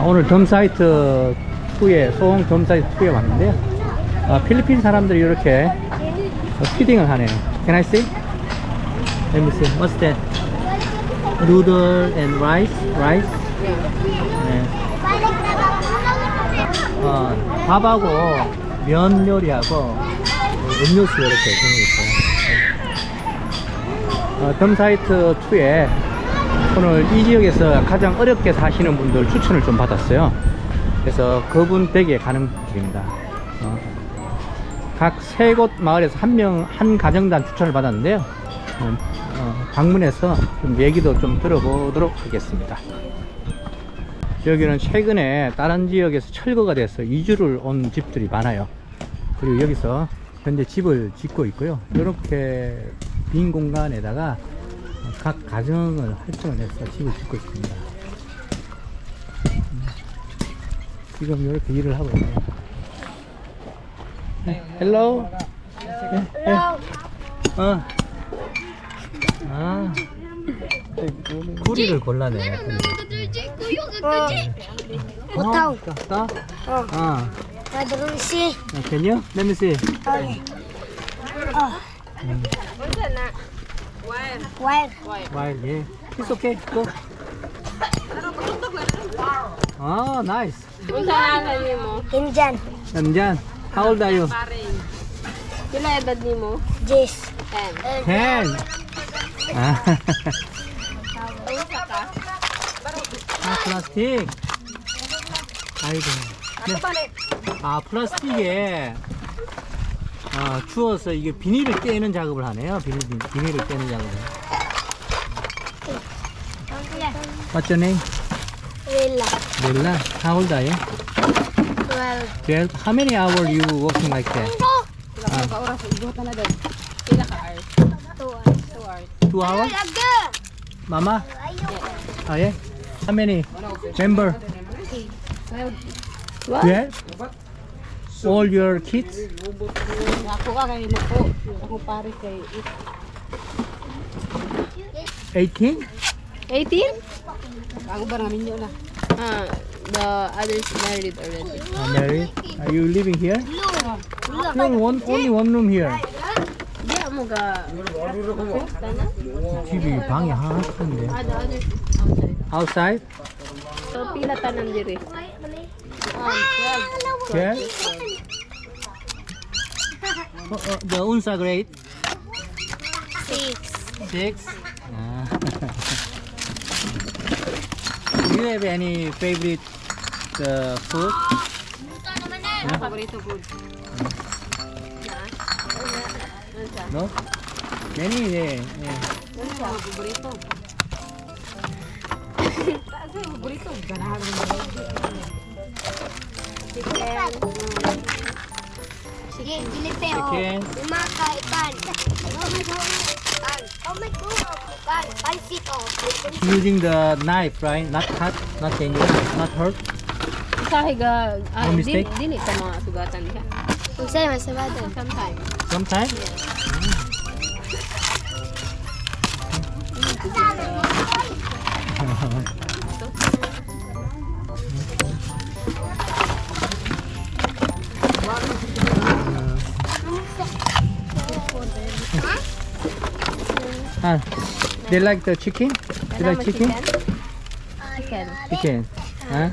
아, 오늘 덤사이트 2에, 소홍 덤사이트 2에 왔는데요. 아, 필리핀 사람들이 이렇게 어, 피딩을 하네요. Can I see? Let me see. What's that? Noodle and rice? Rice? 네. 어, 밥하고 면 요리하고 음료수 이렇게 주는 게 있어요. 어, 덤사이트 2에 오늘 이 지역에서 가장 어렵게 사시는 분들 추천을 좀 받았어요. 그래서 그분 댁에 가는 길입니다. 어, 각세 곳 마을에서 한 명, 한 가정당 추천을 받았는데요. 어, 어, 방문해서 좀 얘기도 좀 들어보도록 하겠습니다. 여기는 최근에 다른 지역에서 철거가 돼서 이주를 온 집들이 많아요. 그리고 여기서 현재 집을 짓고 있고요. 이렇게 빈 공간에다가 각 가정을 활성을 해서 집을 짓고 있습니다. 음, 지금 이렇게 일을 하고 있네요. 네, 헬로. 네, 네. 어. 아. 구리를 골라내. Một thau. 다 Ờ, 아. Can you? Let me see. Ờ. Ờ. Quay. Why? Yeah. It's okay. Go. Ah, nice. Unsa nga nimo? Injan. Nandyan. How old are you? Pila edad nimo? Jis. Ten. Ten. Ah. Unsa ka? 아, 플라스틱. 아이고. 네. 아, 플라스틱에 아, 추워서 이게 비닐을 떼는 작업을 하네요. 비닐, 비닐을 떼는 작업을. What's your name? Villa. Bella. How old are you? Well. 12. How many hours you working like that? Two hours. Two hours? Mama? Ah, yeah? How many? Member? What? all your kids? 18? 18? Ako ah? Ah, the others married already. Ah, married? Are you living here? No, one, only one room here. Yeah, 방이 하나 큰데. Outside. Oh, oh, the the unsa grade? Six. Six? Ah. Do you have any favorite uh, food? No? Many, eh. eh. Chicken. Chicken. Using the knife, right? Not cut, not dangerous, not hurt. No mistake. Sometimes. Sometimes? Yeah. Mm. Ah, they like the chicken? You like chicken? Chicken. Chicken. Huh?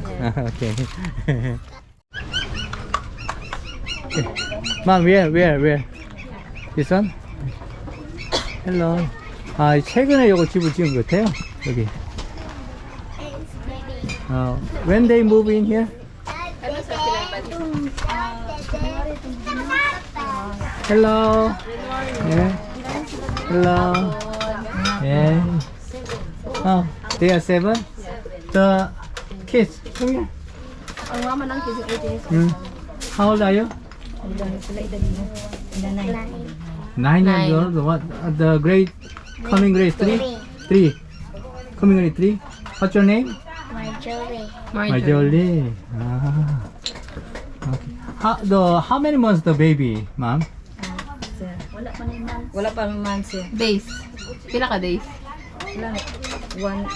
okay. Mom, where, where, where? This one? Hello. 아, 최근에 요거 집을 지은 것 같아요. 여기. 어, when they move in here? Hello. Yeah. Hello. Yeah. Oh, they are seven. The kids. Come here. Ang mama nang kids 18 Hmm. How old are you? Nine years old. What? uh, The grade coming grade three. Three. Coming grade three. What's your name? my Marjorie. Marjorie. Ah. Okay. How the how many months the baby, ma'am? Wala pa naman siya. Days. Pila ka days? one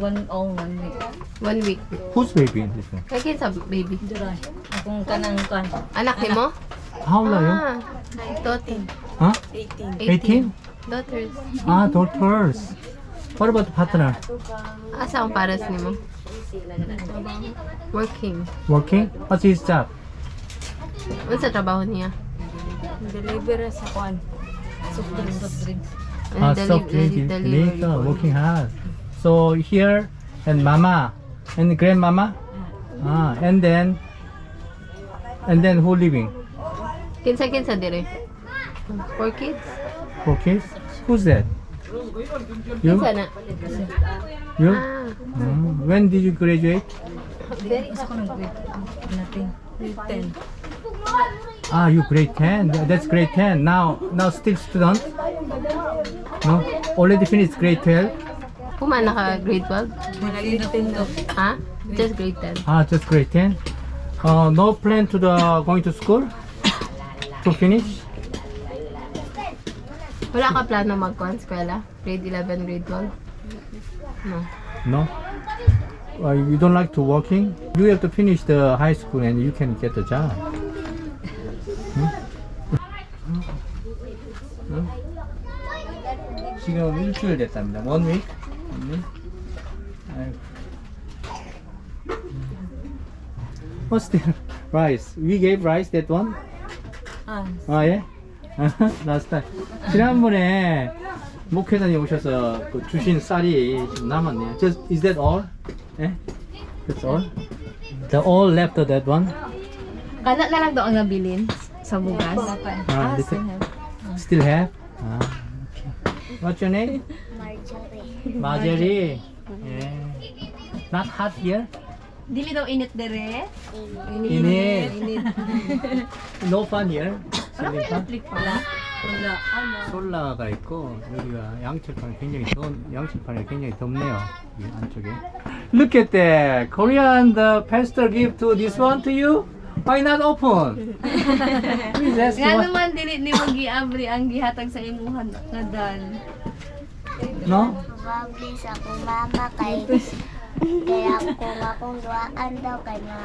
one oh one week. One week. Who's baby in this one? Kaya kinsa baby? Diray. Akong kanang kan. Anak ni mo? How old are you? Ah, daughter. Huh? 18. 18? Daughters. Ah, daughters. What about partner? Asa ang pares ni mo? Working. Working? What's his job? Unsa trabaho niya? Deliver sa kwan. Soft drinks. Soft drinks. Ah, Deli- soft drink. deli- delivery Later, working hard. So here and mama and grandmama. Ah, and then and then who living? Kinsa kinsa dire? Four kids? Four kids? Who's that? You? Kinsa na? You? Ah, Mm. When did you graduate? Isa. Nothing. 10. Ah, you grade 10. That's grade 10. Now, now still student? No? Already finished grade 12? Pumana ka grade 12? Grade 10 Just grade 10. Ah, just grade 10. Uh, no plan to the going to school to finish? Wala ka plano magkuhan eskwela? Grade 11, grade 12? No. No. Uh, you don't like to working? You have to finish the high school and you can get a job. 지금 일주일 됐답니다. One week. One week. 아이고. What's the rice? We gave rice that one? Ah, 아 예? last time. 지난번에 목회자님 오셔서 그 주신 쌀이 좀 남았네요. Just is that all? 예? That's all? The all left of that one? Kana na lang daw ang nabilin sa bugas. 아, little, still have? 아. What's your name? Marjorie. Marjorie. 예. Not hot here? Dili daw init dere. Init. No fun here? Selling fun? Wala. 솔라가 있고 여기가 양철판이 굉장히 더운 양철판이 굉장히 덥네요 이 안쪽에 Look at that Korean the pastor give to this one to you Why not open? Please ask Nga what naman dili ni mo giabri ang gihatag sa imuhan nga dal. No? Probably sa akong mama kay kaya kung akong duaan daw kay ma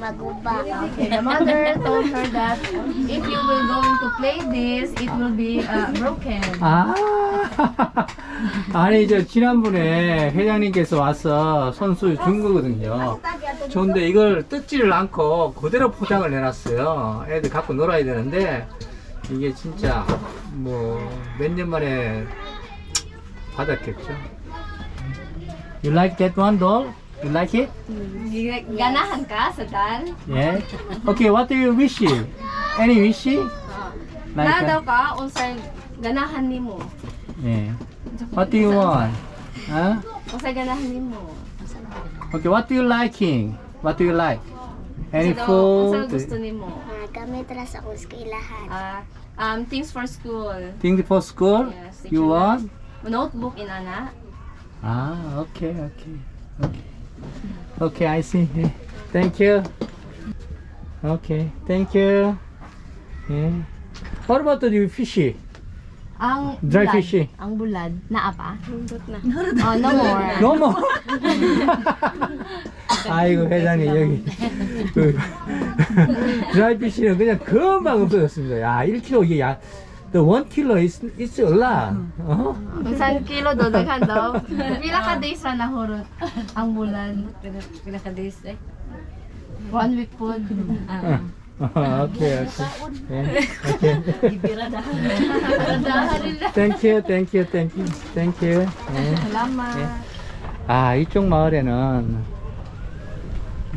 maguba. The mother told her that if you will going to play this, it will be uh, broken. 아 아니 저 지난번에 회장님께서 와서 선수 준 거거든요 좋은데 이걸 뜯지를 않고 그대로 포장을 해놨어요 애들 갖고 놀아야 되는데 이게 진짜 뭐 몇 년 만에 받았겠죠 You like that one doll? You like it? Ganahan ka sa dal? Yeah. Okay, what do you wish? you? Any wish? Na Like daw uh, ka unsay ganahan nimo? yeah. What do you want? Huh? Unsay ganahan nimo? Okay, what do you liking? What do you like? Any Unsay daw- unsay food? gusto nimo? Mga gamit ra sa akong eskwelahan. Ah, um, things for school. Things for school? Yes, You want? Notebook in ana. Ah, okay, okay, okay. Okay, I see. Yeah. Thank you. Okay, thank you. Yeah. What about the fishy? Ang Dry bulad. fishy. Ang bulad. Naa pa? Oh, no more. No more. 아이고 회장님 여기 그 드라이피쉬는 그냥 금방 없어졌습니다. 야 1kg 이게 야 the 1kg is it's a lot. 어? Isang kilo do daghan daw. Pila ka days ra nahurot ang bulad? pinaka-days eh. One week po. Ah, 어, 오케이 오케이. 예, 오케이. ibiradahan. Thank you, thank you, thank you, thank you. 예. Salamat. 아 이쪽 마을에는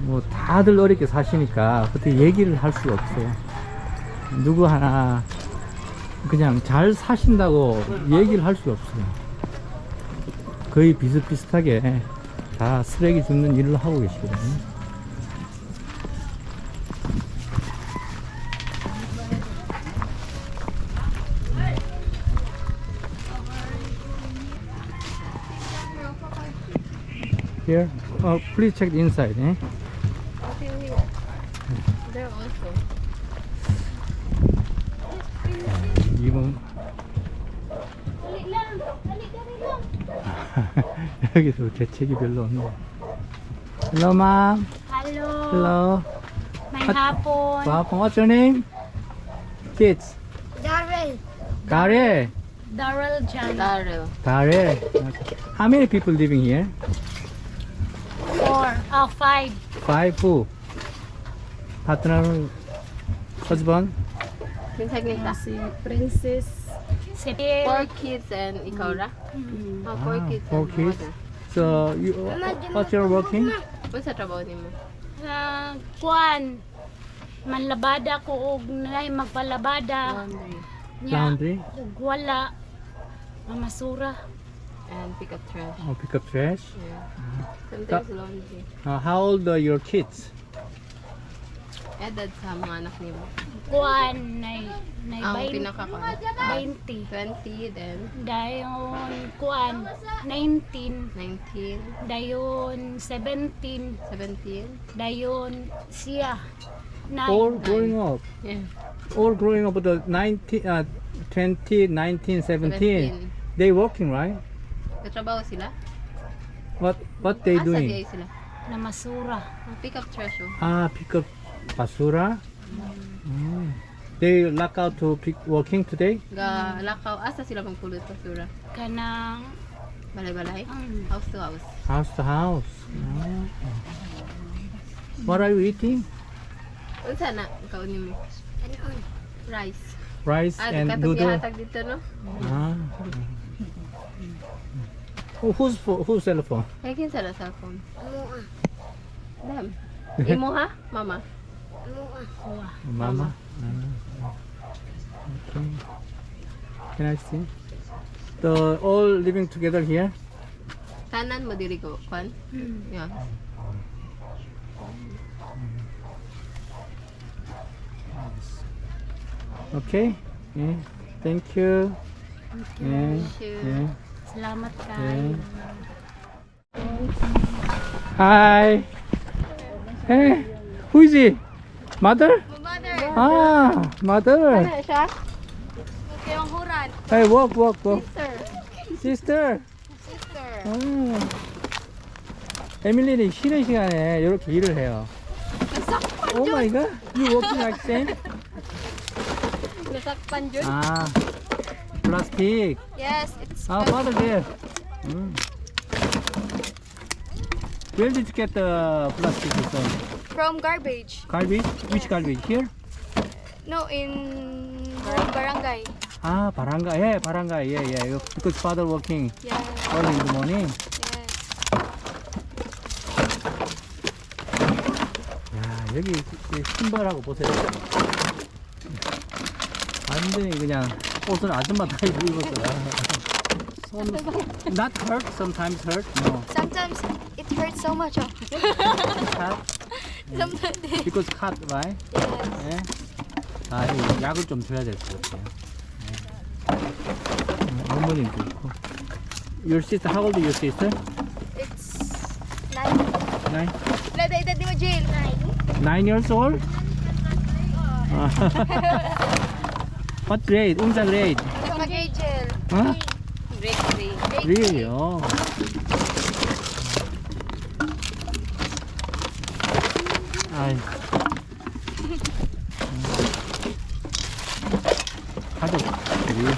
뭐 다들 어렵게 사시니까 그때 얘기를 할 수가 없어요. 누구 하나 그냥 잘 사신다고 얘기를 할 수가 없어요. 거의 비슷비슷하게 다 쓰레기 줍는 일을 하고 계시거든요. Here, oh, please? 여기도 대책이 별로 없네. Hello, mom. Hello. Hello. At- hapon. Papa, what's your name? Kids. Daryl. Daryl. Daryl Jan. Daryl. Daryl. Okay. How many people living here? Four. Oh, five. Five. Who? Partner, husband. Princess. Si Four kids and ikaw ra? Oh, four Ah, kids four and kids. mother. So, you, what's your working? Unsa trabaho nimo? Ah, kuan. Manlabada ko og nay magpalabada. Laundry Nya, Laundry. ug wala. Mamasura. and pick up trash. Oh, pick up trash. Yeah. Sometimes laundry. Uh, how old are your kids? Edad sa mga anak nimo. Kuan nay nay Ang 20. pinaka 20. 20 then Dayon kuan 19. 19, Dayon 17. 17. Dayon siya. All 9. growing up. Yeah. All growing up. The 19, uh, 20, 19, 17. They working, right? Katrabaho sila? What what they Asa doing? di sila? Na masura. Ang pick up trash oh. Ah, pick up basura. Mm. They lock out to pick working today. Ga lakaw asa sila magpulot basura? Kanang Balay-balay? mm, House to house. House to house. Ah. What are you eating? Unsa na ikaw nimo? Rice. Rice Ah, and katong noodle. gihatag dito no? Ah. Who, whose pho- whose cell phone? Kaya kinsa na cellphone? Dam. Imo ha? Mama. Mama. Ah. Okay. Can I see? The all living together here. Kanan mo diri ko, kwan? Yeah. Okay. Yeah. Thank you. Yeah. Thank you. Yeah. salamat Yeah. Hi. Hey, who is he? Mother? Mother. Ah, mother. siya? Kayong huran. Hey, walk, walk, walk. Sir. Sister. Sister. 아. 에밀리는 쉬는 시간에 이렇게 일을 해요. 오 마이 갓. You working like same? Nasakpan jud? 아. 플라스틱. Yes, it's 아, father there. 음. Where did you get the plastic from? From garbage. Garbage? Which garbage? Here? No, in barangay. 아, 바란가. 예, 바란가. 예, 예. Because father working Yeah. early in the morning. Yes. 야, 여기 이 신발하고 보세요. 완전히 그냥 옷은 아줌마 다 입고 입었어요. 손, not hurt, sometimes hurt. No, Sometimes it hurts so much. Oh. cut. Sometimes. Because cut, right? Yes. 예. 아, 이 약을 좀 줘야 될 것 같아요. 예. 음, 어머님 그렇고. Your sister, how old is your sister? It's nine. Nine? Wala edad ni mo, Jill. Nine. Years old? Ah. What grade? Unsa grade? Mag-grade, Jill. Huh? break free. Really? Oh. Ay. Hadi. İyi.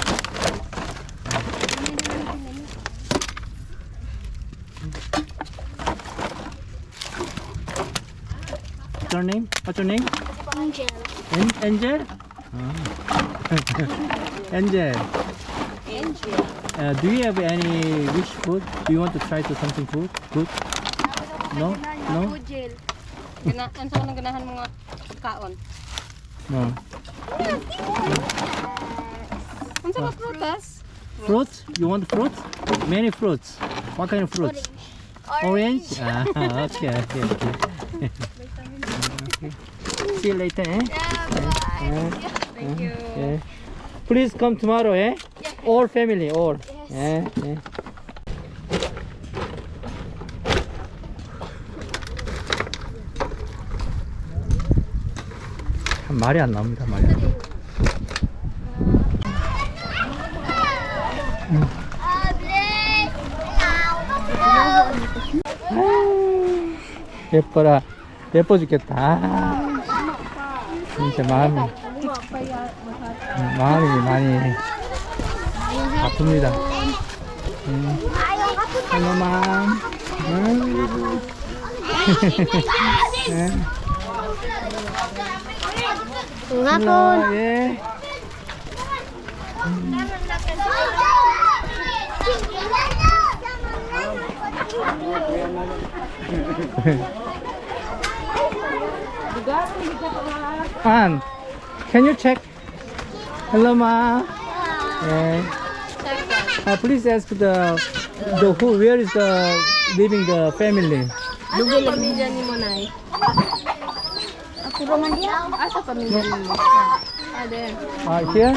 What's your name? What's your name? Angel. Angel? Ah. Angel. Angel. Uh, do you have any wish food? Do you want to try to something food? Good? No? No? no? Jill. Gana, ano sa ganahan mga kaon? No. Ano sa mga prutas? Fruits? You want fruits? Many fruits. What kind of fruits? Orange? Ah, okay, okay, okay. okay. See you later, eh? Yeah, bye. Thank you. Yeah. Please come tomorrow, eh? All family, all. Eh, eh. 말이 안 나옵니다, 말이 안 나옵니다. Ow. 예뻐라. 예뻐 죽겠다. 아, 진짜 마음이, 음, 마음이 많이 아픕니다. 음. Hello, mom. 음. Yung can you check? Hello, ma. Yeah. Uh, please ask the the who where is the living the family. Nay. Ako naman dia. Asa pamilya ni? Ah, there. Uh, here?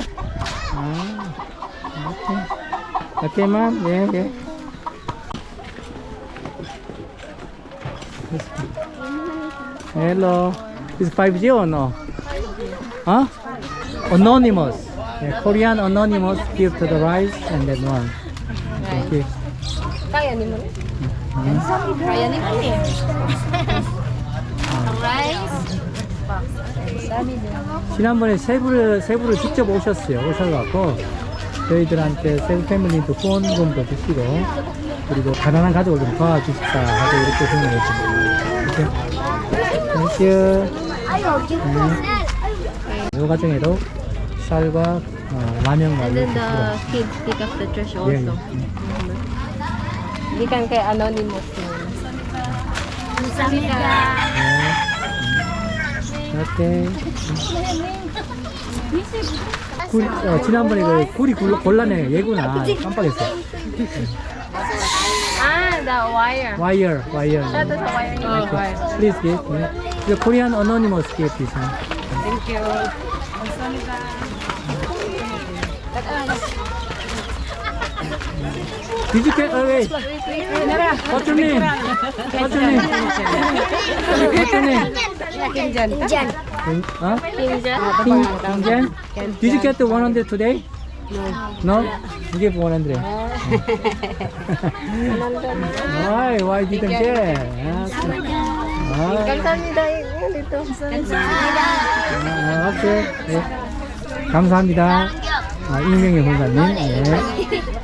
Ah, okay. Okay, ma'am. Yeah, yeah. Hello. Is 5G or no? Huh? Anonymous. Yeah, Korean anonymous give to the rice and that one. Thank you. Kaya ni mo? Kaya ni mo? 지난번에 세부를 세부를 직접 오셨어요. 오셔갖고 저희들한테 세부 패밀리도 후원금도 주시고 그리고 가난한 가족을 좀 도와주십사 하고 이렇게. 땡큐. Ayaw, 네. 이 과정에도 쌀과 어, 라면과 And then 이렇게 the 주고. kids pick up the trash 예, also. 예. Di kan kay anonymous mo. 네. 오케이. 굴, 어, 지난번에 그 굴이 굴, 곤란해 예구나 깜빡했어. Ah, the wire. 와이어 와이어. Out sa wire ni mo. Okay. Please give. 네. The Korean anonymous this one. Thank you. Did you get away? What's your name? What's your name? What's your name? Huh? Kinja. Kim, Kim Jan? Did you get the 100 today? No. No? You give 100. why? Why didn't get? Ah, Kamsahamnida yun dito. 아, 오케이. 네. 감사합니다. 아, 이명희 훈사님. 네.